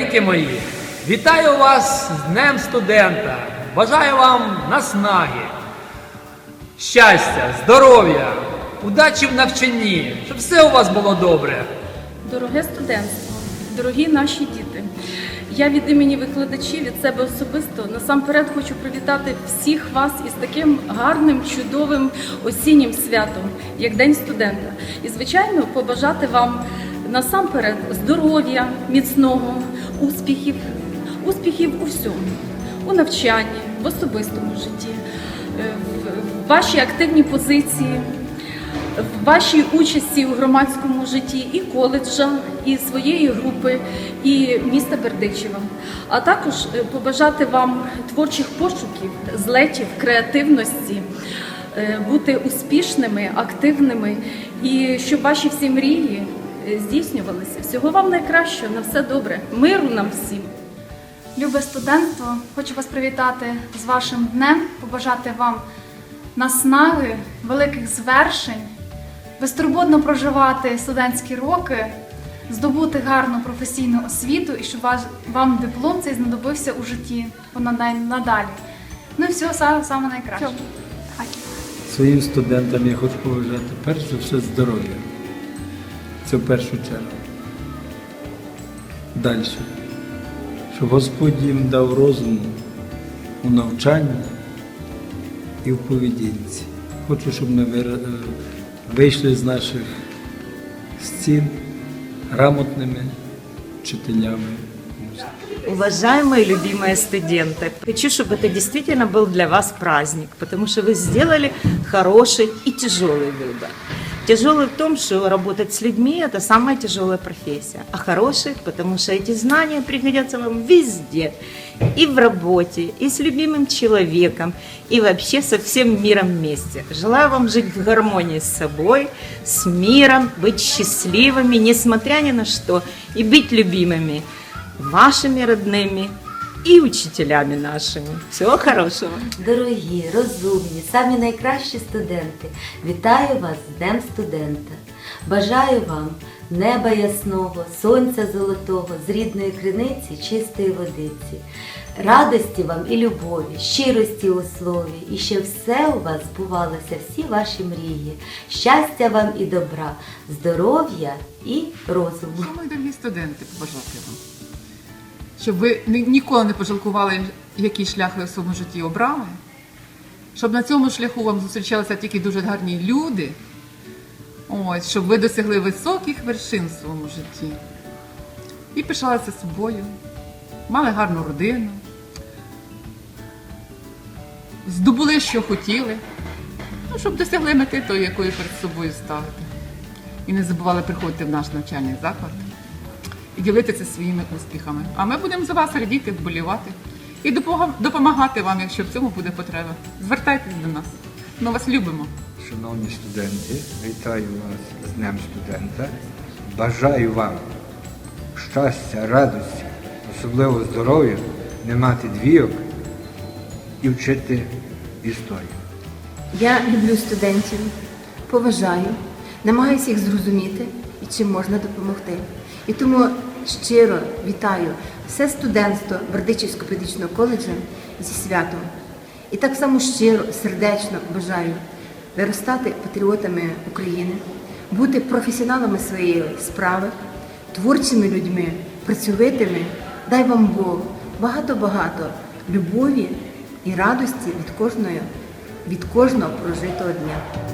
дітки мої, вітаю вас з Днем студента. Бажаю вам наснаги, щастя, здоров'я, удачі в навчанні, щоб все у вас було добре. Дороге студентство, дорогі наші діти. Я від імені викладачів від себе особисто насамперед хочу привітати всіх вас із таким гарним, чудовим осіннім святом, як День студента. І, звичайно, побажати вам насамперед здоров'я, міцного, успіхів, успіхів у всьому, у навчанні, в особистому житті, е, в- вашій активній позиції в вашій участі у громадському житті і коледжа, і своєї групи, і міста Бердичева. А також е, побажати вам творчих пошуків, злетів, креативності, е, бути успішними, активними і щоб ваші всі мрії здійснювалися. Всього вам найкращого, на все добре, миру нам всім. Любе студентство, хочу вас привітати з вашим днем, побажати вам наснаги, великих звершень, безтурботно проживати студентські роки, здобути гарну професійну освіту і щоб вам диплом цей знадобився у житті надалі. Ну і всього саме, саме найкраще. Своїм студентам я хочу побажати перш за все здоров'я. Це в першу чергу. Далі. Щоб Господь їм дав розуму у навчанні і в поведінці. Хочу, щоб ми вира- е, вийшли з наших стін грамотними вчителями музики. Уважаемые любимые студенты, хочу, чтобы это действительно был для вас праздник, потому что вы сделали хороший и тяжелый выбор. Тяжелый в том, что работать с людьми – это самая тяжелая профессия, а хороший, потому что эти знания пригодятся вам везде, и в работе, и с любимым человеком, и вообще со всем миром вместе. Желаю вам жить в гармонии с собой, с миром, быть счастливыми, несмотря ни на что, и быть любимыми вашими родными и учителями нашими. Всего хорошего! Дорогі, розумні, самі найкращі студенти, вітаю вас з Днем студента. Бажаю вам неба ясного, сонця золотого, з рідної криниці, чистої водиці, радості вам і любові, щирості у слові, і щоб все у вас збувалося, всі ваші мрії, щастя вам і добра, здоров'я і розуму. Що, мої дорогі студенти, побажати вам? Щоб ви ні- ніколи не пожалкували, який шлях ви в своєму житті обрали, щоб на цьому шляху вам зустрічалися тільки дуже гарні люди, ось, щоб ви досягли високих вершин в своєму житті. І пишалися собою, мали гарну родину, здобули, що хотіли, ну, щоб досягли мети тої, якої перед собою ставите. І не забували приходити в наш навчальний заклад і ділитися своїми успіхами. А ми будемо за вас радіти, вболівати і допомагати вам, якщо в цьому буде потреба. Звертайтесь до нас. Ми вас любимо. Шановні студенти, вітаю вас з Днем студента. Бажаю вам щастя, радості, особливо здоров'я, не мати двійок і вчити історію. Я люблю студентів, поважаю, намагаюся їх зрозуміти і чим можна допомогти. І тому щиро вітаю все студентство Бердичівського педагогічного коледжу зі святом. І так само щиро, сердечно бажаю виростати патріотами України, бути професіоналами своєї справи, творчими людьми, працьовитими. Дай вам Бог багато-багато любові і радості від кожної, від кожного прожитого дня.